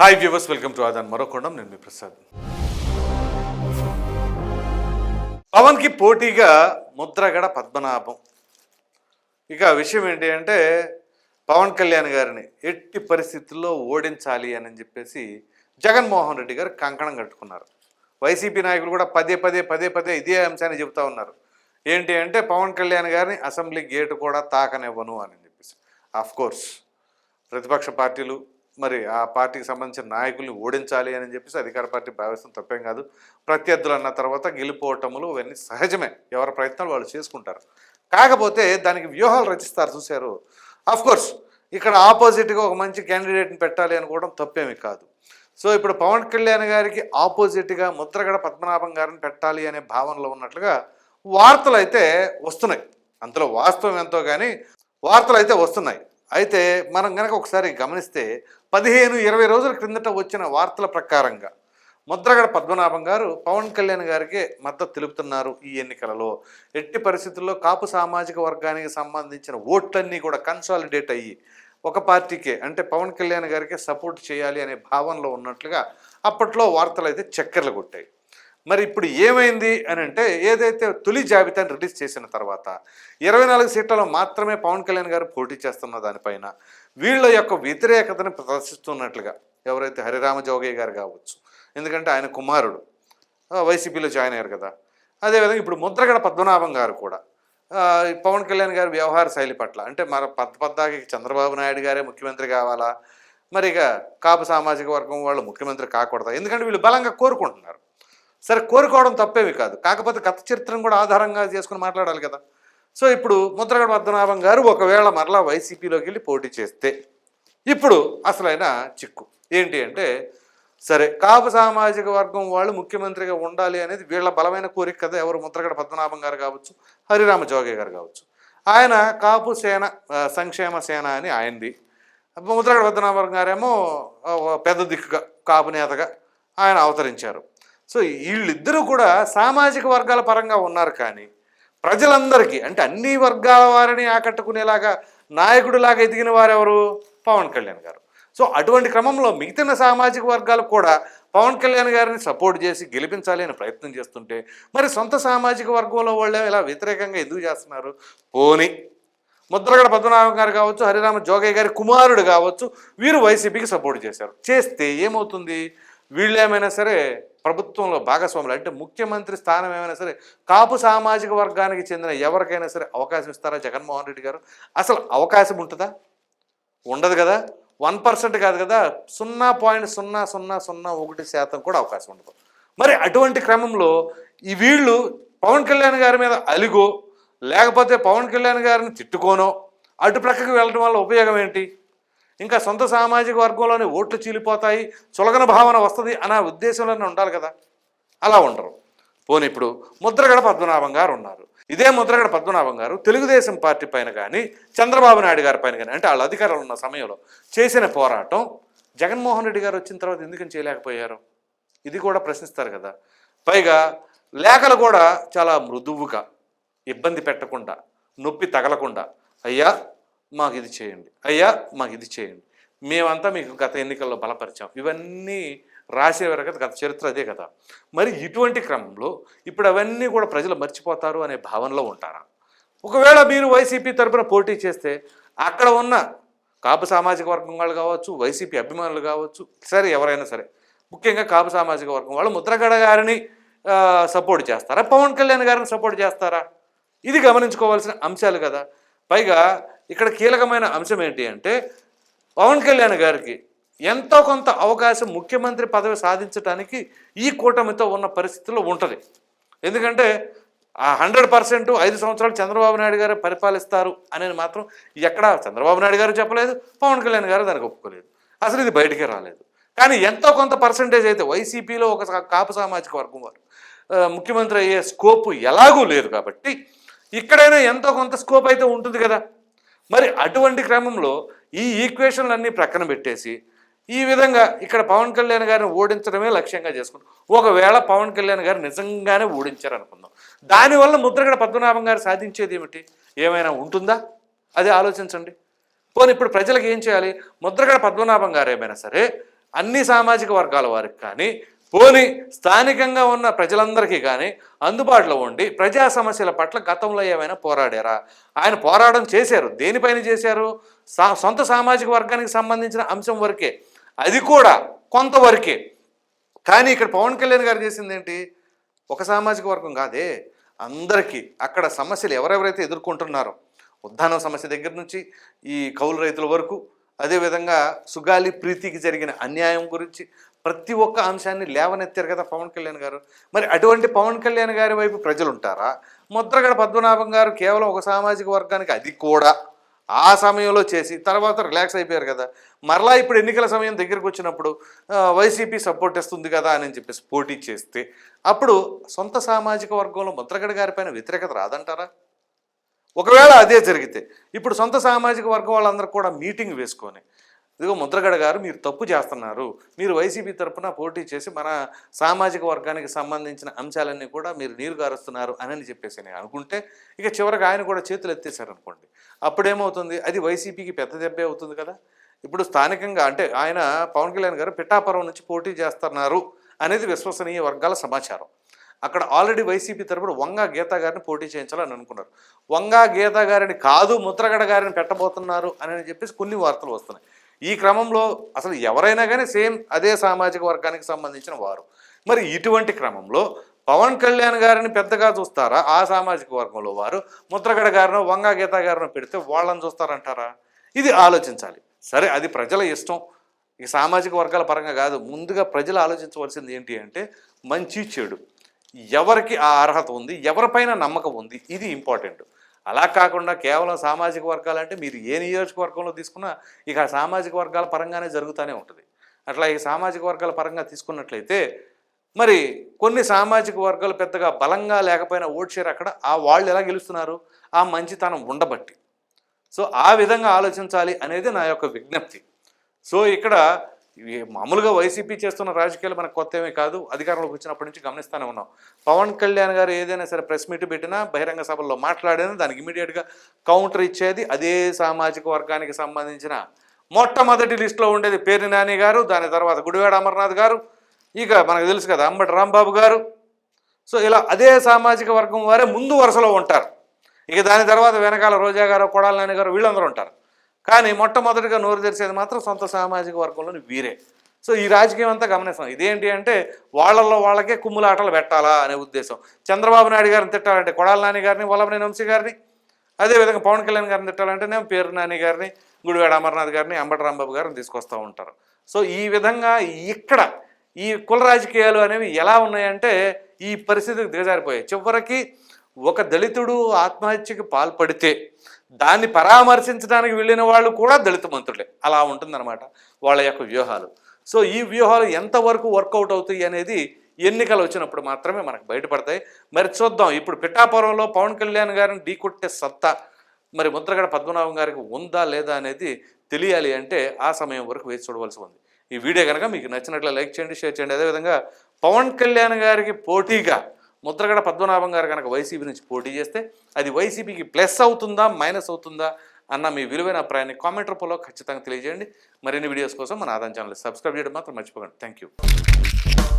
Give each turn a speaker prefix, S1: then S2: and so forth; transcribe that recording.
S1: Hi viewers welcome to ఆదాన్ మరోకొండం నేను మీ ప్రసాద్ పవన్కి పోటీగా ముద్రగడ పద్మనాభం. ఇక విషయం ఏంటి అంటే పవన్ కళ్యాణ్ గారిని ఎట్టి పరిస్థితుల్లో ఓడించాలి అని చెప్పేసి జగన్మోహన్ రెడ్డి గారు కంకణం కట్టుకున్నారు. వైసీపీ నాయకులు కూడా పదే పదే పదే పదే ఇదే అంశాన్ని చెబుతా ఉన్నారు. ఏంటి అంటే పవన్ కళ్యాణ్ గారిని అసెంబ్లీ గేటు కూడా తాకనివ్వను అని చెప్పేసి. ఆఫ్ కోర్స్ ప్రతిపక్ష పార్టీలు మరి ఆ పార్టీకి సంబంధించిన నాయకుల్ని ఓడించాలి అని చెప్పేసి అధికార పార్టీ భావిస్తాం తప్పేం కాదు. ప్రత్యర్థులు అన్న తర్వాత గెలిపోవటములు ఇవన్నీ సహజమే. ఎవరి ప్రయత్నాలు వాళ్ళు చేసుకుంటారు. కాకపోతే దానికి వ్యూహాలు రచిస్తారు చూశారు. ఆఫ్ కోర్స్ ఇక్కడ ఆపోజిట్గా ఒక మంచి క్యాండిడేట్ని పెట్టాలి అనుకోవడం తప్పేమీ కాదు. సో ఇప్పుడు పవన్ కళ్యాణ్ గారికి ఆపోజిట్గా ముద్రగడ పద్మనాభం గారిని పెట్టాలి అనే భావనలో ఉన్నట్లుగా వార్తలు అయితే వస్తున్నాయి. అందులో వాస్తవం ఎంతో కానీ వార్తలు అయితే వస్తున్నాయి. అయితే మనం కనుక ఒకసారి గమనిస్తే పదిహేను ఇరవై రోజుల క్రిందట వచ్చిన వార్తల ప్రకారంగా ముద్రగడ పద్మనాభం గారు పవన్ కళ్యాణ్ గారికి మద్దతు తెలుపుతున్నారు ఈ ఎన్నికలలో. ఎట్టి పరిస్థితుల్లో కాపు సామాజిక వర్గానికి సంబంధించిన ఓట్లన్నీ కూడా కన్సాలిడేట్ అయ్యి ఒక పార్టీకే అంటే పవన్ కళ్యాణ్ గారికి సపోర్ట్ చేయాలి అనే భావనలో ఉన్నట్లుగా అప్పట్లో వార్తలు అయితే చక్కెరలు కొట్టాయి. మరి ఇప్పుడు ఏమైంది అని అంటే ఏదైతే తొలి జాబితాను రిలీజ్ చేసిన తర్వాత ఇరవై నాలుగు సీట్లలో మాత్రమే పవన్ కళ్యాణ్ గారు పోటీ చేస్తున్న దానిపైన వీళ్ళ యొక్క వ్యతిరేకతను ప్రదర్శిస్తున్నట్లుగా ఎవరైతే హరిరామ జోగయ్య గారు కావచ్చు ఎందుకంటే ఆయన కుమారుడు వైసీపీలో జాయిన్ అయ్యారు కదా. అదేవిధంగా ఇప్పుడు ముద్రగడ పద్మనాభం గారు కూడా ఈ పవన్ కళ్యాణ్ గారి వ్యవహార శైలి పట్ల అంటే మన పద్ద పద్దాకి చంద్రబాబు నాయుడు గారే ముఖ్యమంత్రి కావాలా? మరి ఇక కాపు సామాజిక వర్గం వాళ్ళు ముఖ్యమంత్రి కాకూడదా? ఎందుకంటే వీళ్ళు బలంగా కోరుకుంటున్నారు. సరే కోరుకోవడం తప్పేవి కాదు. కాకపోతే గత చరిత్రను కూడా ఆధారంగా చేసుకుని మాట్లాడాలి కదా. సో ఇప్పుడు ముద్రగడ పద్మనాభం గారు ఒకవేళ మరలా వైసీపీలోకి వెళ్ళి పోటీ చేస్తే ఇప్పుడు అసలైన చిక్కు. ఏంటి అంటే సరే కాపు సామాజిక వర్గం వాళ్ళు ముఖ్యమంత్రిగా ఉండాలి అనేది వీళ్ళ బలమైన కోరిక కదా ఎవరు ముద్రగడ పద్మనాభం గారు కావచ్చు హరిరామ జోగే గారు కావచ్చు. ఆయన కాపు సేన సంక్షేమ సేన అని ఆయనది. ముద్రగడ పద్మనాభం గారేమో పెద్ద దిక్కుగా కాపు నేతగా ఆయన అవతరించారు. సో వీళ్ళిద్దరూ కూడా సామాజిక వర్గాల పరంగా ఉన్నారు కానీ ప్రజలందరికీ అంటే అన్ని వర్గాల వారిని ఆకట్టుకునేలాగా నాయకుడిలాగా ఎదిగిన వారెవరు పవన్ కళ్యాణ్ గారు. సో అటువంటి క్రమంలో మిగతా సామాజిక వర్గాలు కూడా పవన్ కళ్యాణ్ గారిని సపోర్ట్ చేసి గెలిపించాలి అని ప్రయత్నం చేస్తుంటే మరి సొంత సామాజిక వర్గంలో వాళ్ళే ఇలా వ్యతిరేకంగా ఎందుకు చేస్తున్నారు? పోని. ముద్రగడ పద్మనాభం గారు కావచ్చు హరిరామ జోగయ్య గారి కుమారుడు కావచ్చు వీరు వైసీపీకి సపోర్ట్ చేశారు. చేస్తే ఏమవుతుంది? వీళ్ళు ఏమైనా సరే ప్రభుత్వంలో భాగస్వాములు అంటే ముఖ్యమంత్రి స్థానం ఏమైనా సరే కాపు సామాజిక వర్గానికి చెందిన ఎవరికైనా సరే అవకాశం ఇస్తారా జగన్మోహన్ రెడ్డి గారు? అసలు అవకాశం ఉంటుందా? ఉండదు కదా. వన్ పర్సెంట్ కాదు కదా. సున్నా పాయింట్ సున్నా సున్నా సున్నా ఒకటి శాతం కూడా అవకాశం ఉండదు. మరి అటువంటి క్రమంలో ఈ వీళ్ళు పవన్ కళ్యాణ్ గారి మీద అలిగో లేకపోతే పవన్ కళ్యాణ్ గారిని తిట్టుకోనో అటు ప్రక్కకు వెళ్ళడం వల్ల ఉపయోగం ఏంటి? ఇంకా సొంత సామాజిక వర్గంలోనే ఓట్లు చీలిపోతాయి చులకన భావన వస్తుంది అనే ఉద్దేశంలోనే ఉండాలి కదా. అలా ఉండరు. పోనీ ఇప్పుడు ముద్రగడ పద్మనాభం గారు ఉన్నారు. ఇదే ముద్రగడ పద్మనాభం గారు తెలుగుదేశం పార్టీ పైన కానీ చంద్రబాబు నాయుడు గారి పైన కానీ అంటే వాళ్ళ అధికారులు ఉన్న సమయంలో చేసిన పోరాటం జగన్మోహన్ రెడ్డి గారు వచ్చిన తర్వాత ఎందుకని చేయలేకపోయారు? ఇది కూడా ప్రశ్నిస్తారు కదా. పైగా లేఖలు కూడా చాలా మృదువుగా ఇబ్బంది పెట్టకుండా నొప్పి తగలకుండా అయ్యా మాకు ఇది చేయండి. అయ్యా మాకు ఇది చేయండి. మేమంతా మీకు గత ఎన్నికల్లో బలపరిచాం. ఇవన్నీ రాసేవారు కదా గత చరిత్ర అదే కదా. మరి ఇటువంటి క్రమంలో ఇప్పుడు అవన్నీ కూడా ప్రజలు మర్చిపోతారు అనే భావనలో ఉంటారా? ఒకవేళ మీరు వైసీపీ తరపున పోటీ చేస్తే అక్కడ ఉన్న కాపు సామాజిక వర్గం వాళ్ళు కావచ్చు వైసీపీ అభిమానులు కావచ్చు సరే ఎవరైనా సరే ముఖ్యంగా కాపు సామాజిక వర్గం వాళ్ళు ముద్రగడ గారిని సపోర్ట్ చేస్తారా? పవన్ కళ్యాణ్ గారిని సపోర్ట్ చేస్తారా? ఇది గమనించుకోవాల్సిన అంశాలు కదా. పైగా ఇక్కడ కీలకమైన అంశం ఏంటి అంటే పవన్ కళ్యాణ్ గారికి ఎంతో కొంత అవకాశం ముఖ్యమంత్రి పదవి సాధించడానికి ఈ కూటమితో ఉన్న పరిస్థితుల్లో ఉంటుంది. ఎందుకంటే ఆ హండ్రెడ్ పర్సెంట్ ఐదు సంవత్సరాలు చంద్రబాబు నాయుడు గారు పరిపాలిస్తారు అనేది మాత్రం ఎక్కడ చంద్రబాబు నాయుడు గారు చెప్పలేదు పవన్ కళ్యాణ్ గారు దానికి ఒప్పుకోలేదు. అసలు ఇది బయటికి రాలేదు. కానీ ఎంతో కొంత పర్సంటేజ్ అయితే వైసీపీలో ఒక కాపు సామాజిక వర్గం వారు ముఖ్యమంత్రి అయ్యే స్కోప్ ఎలాగూ లేదు కాబట్టి ఇక్కడైనా ఎంతో కొంత స్కోప్ అయితే ఉంటుంది కదా. మరి అటువంటి క్రమంలో ఈ ఈక్వేషన్లన్నీ ప్రక్కన పెట్టేసి ఈ విధంగా ఇక్కడ పవన్ కళ్యాణ్ గారిని ఓడించడమే లక్ష్యంగా చేసుకుంటాం. ఒకవేళ పవన్ కళ్యాణ్ గారు నిజంగానే ఓడించారు అనుకుందాం దానివల్ల ముద్రగడ పద్మనాభం గారు సాధించేది ఏమిటి? ఏమైనా ఉంటుందా? అది ఆలోచించండి. పోనీ ఇప్పుడు ప్రజలకు ఏం చేయాలి? ముద్రగడ పద్మనాభం గారు ఏమైనా సరే అన్ని సామాజిక వర్గాల వారికి కానీ పోని స్థానికంగా ఉన్న ప్రజలందరికీ కానీ అందుబాటులో ఉండి ప్రజా సమస్యల పట్ల గతంలో ఏమైనా పోరాడారా? ఆయన పోరాటం చేశారు. దేనిపైన చేశారు? సా సొంత సామాజిక వర్గానికి సంబంధించిన అంశం వరకే. అది కూడా కొంతవరకే. కానీ ఇక్కడ పవన్ కళ్యాణ్ గారు చేసింది ఏంటి ఒక సామాజిక వర్గం కాదే. అందరికీ అక్కడ సమస్యలు ఎవరెవరైతే ఎదుర్కొంటున్నారో. ఉద్దానం సమస్య దగ్గర నుంచి ఈ కౌలు రైతుల వరకు అదేవిధంగా సుగాలి ప్రీతికి జరిగిన అన్యాయం గురించి ప్రతి ఒక్క అంశాన్ని లేవనెత్తారు కదా పవన్ కళ్యాణ్ గారు. మరి అటువంటి పవన్ కళ్యాణ్ గారి వైపు ప్రజలు ఉంటారా ముద్రగడ పద్మనాభం గారు కేవలం ఒక సామాజిక వర్గానికి అది కూడా. ఆ సమయంలో చేసి తర్వాత రిలాక్స్ అయిపోయారు కదా. మరలా ఇప్పుడు ఎన్నికల సమయం దగ్గరకు వచ్చినప్పుడు వైసీపీ సపోర్ట్ ఇస్తుంది కదా అని చెప్పేసి పోటీ చేస్తే అప్పుడు సొంత సామాజిక వర్గంలో ముద్రగడ గారి పైన వ్యతిరేకత రాదంటారా? ఒకవేళ అదే జరిగితే ఇప్పుడు సొంత సామాజిక వర్గం వాళ్ళందరూ కూడా మీటింగ్ వేసుకొని ఇదిగో ముద్రగడ గారు మీరు తప్పు చేస్తున్నారు. మీరు వైసీపీ తరఫున పోటీ చేసి మన సామాజిక వర్గానికి సంబంధించిన అంశాలన్నీ కూడా మీరు నీరు గారుస్తున్నారు అని చెప్పేసి నేను అనుకుంటే ఇక చివరికి ఆయన కూడా చేతులు ఎత్తేసారు అనుకోండి అప్పుడేమవుతుంది? అది వైసీపీకి పెద్ద దెబ్బే అవుతుంది కదా. ఇప్పుడు స్థానికంగా అంటే ఆయన పవన్ కళ్యాణ్ గారు పిఠాపురం నుంచి పోటీ చేస్తున్నారు అనేది విశ్వసనీయ వర్గాల సమాచారం. అక్కడ ఆల్రెడీ వైసీపీ తరపున వంగా గీతా గారిని పోటీ చేయించాలని అనుకున్నారు. వంగా గీతా గారిని కాదు ముద్రగడ గారిని పెట్టబోతున్నారు అని చెప్పేసి కొన్ని వార్తలు వస్తున్నాయి. ఈ క్రమంలో అసలు ఎవరైనా కానీ సేమ్ అదే సామాజిక వర్గానికి సంబంధించిన వారు. మరి ఇటువంటి క్రమంలో పవన్ కళ్యాణ్ గారిని పెద్దగా చూస్తారా? ఆ సామాజిక వర్గంలో వారు? ముద్రగడ గారినో వంగా గీత గారినో పెడితే వాళ్ళని చూస్తారంటారా? ఇది ఆలోచించాలి. సరే అది ప్రజల ఇష్టం. ఈ సామాజిక వర్గాల పరంగా కాదు ముందుగా ప్రజలు ఆలోచించవలసింది ఏంటి అంటే మంచి చెడు. ఎవరికి ఆ అర్హత ఉంది? ఎవరిపైన నమ్మకం ఉంది? ఇది ఇంపార్టెంట్. అలా కాకుండా కేవలం సామాజిక వర్గాలంటే మీరు ఏ నియోజకవర్గంలో తీసుకున్నా ఇక సామాజిక వర్గాల పరంగానే జరుగుతూనే ఉంటుంది. అట్లా ఈ సామాజిక వర్గాల పరంగా తీసుకున్నట్లయితే మరి కొన్ని సామాజిక వర్గాలు పెద్దగా బలంగా లేకపోయినా ఓట్ షేర్ అక్కడ. ఆ వాళ్ళు ఎలా గెలుస్తున్నారు? ఆ మంచితనం ఉండబట్టి. సో ఆ విధంగా ఆలోచించాలి అనేది నా యొక్క విజ్ఞప్తి. సో ఇక్కడ మామూలుగా వైసీపీ చేస్తున్న రాజకీయాలు మనకు కొత్త ఏమీ కాదు. అధికారంలోకి వచ్చినప్పటి నుంచి గమనిస్తూనే ఉన్నాం. పవన్ కళ్యాణ్ గారు ఏదైనా సరే ప్రెస్ మీట్ పెట్టినా బహిరంగ సభల్లో మాట్లాడినా దానికి ఇమీడియట్గా కౌంటర్ ఇచ్చేది అదే సామాజిక వర్గానికి సంబంధించిన మొట్టమొదటి లిస్టులో ఉండేది పేర్ని నాని గారు దాని తర్వాత గుడివాడ అమర్నాథ్ గారు ఇక మనకు తెలుసు కదా అంబటి రాంబాబు గారు. సో ఇలా అదే సామాజిక వర్గం వారే ముందు వరుసలో ఉంటారు. ఇక దాని తర్వాత వెనకాల రోజా గారు కొడాల నాని గారు వీళ్ళందరూ ఉంటారు. కానీ మొట్టమొదటిగా నోరు తెరిచేది మాత్రం సొంత సామాజిక వర్గంలోని వీరే. సో ఈ రాజకీయం అంతా గమనిస్తాం. ఇదేంటి అంటే వాళ్ళల్లో వాళ్ళకే కుమ్ములాటలు పెట్టాలా అనే ఉద్దేశం. చంద్రబాబు నాయుడు గారిని తిట్టాలంటే కొడాల నాని గారిని వల్లభనేని వంశీ గారిని అదేవిధంగా పవన్ కళ్యాణ్ గారిని తిట్టాలంటే నేను పేరు నాని గారిని గుడివాడ అమర్నాథ్ గారిని అంబటి రాంబాబు గారిని తీసుకొస్తూ ఉంటారు. సో ఈ విధంగా ఇక్కడ ఈ కుల రాజకీయాలు అనేవి ఎలా ఉన్నాయంటే ఈ పరిస్థితికి దిగజారిపోయాయి. చివరికి ఒక దళితుడు ఆత్మహత్యకి పాల్పడితే దాన్ని పరామర్శించడానికి వెళ్ళిన వాళ్ళు కూడా దళిత మంత్రులే అలా ఉంటుందన్నమాట వాళ్ళ యొక్క వ్యూహాలు. సో ఈ వ్యూహాలు ఎంతవరకు వర్కౌట్ అవుతాయి అనేది ఎన్నికలు వచ్చినప్పుడు మాత్రమే మనకు బయటపడతాయి. మరి చూద్దాం. ఇప్పుడు పిఠాపురంలో పవన్ కళ్యాణ్ గారిని ఢీకొట్టే సత్తా మరి ముద్రగడ పద్మనాభం గారికి ఉందా లేదా అనేది తెలియాలి అంటే ఆ సమయం వరకు వేచి చూడవలసి ఉంది. ఈ వీడియో కనుక మీకు నచ్చినట్లు లైక్ చేయండి షేర్ చేయండి. అదేవిధంగా పవన్ కళ్యాణ్ గారికి పోటీగా ముద్రగడ పద్మనాభం గారు కనుక వైసీపీ నుంచి పోటీ చేస్తే అది వైసీపీకి ప్లస్ అవుతుందా మైనస్ అవుతుందా అన్న మీ విలువైన అభిప్రాయాన్ని కామెంట్ రూపంలో ఖచ్చితంగా తెలియజేయండి. మరిన్ని వీడియోస్ కోసం మన ఆదాయం ఛానల్ సబ్స్క్రైబ్ చేయడం మాత్రం మర్చిపోకండి. Thank you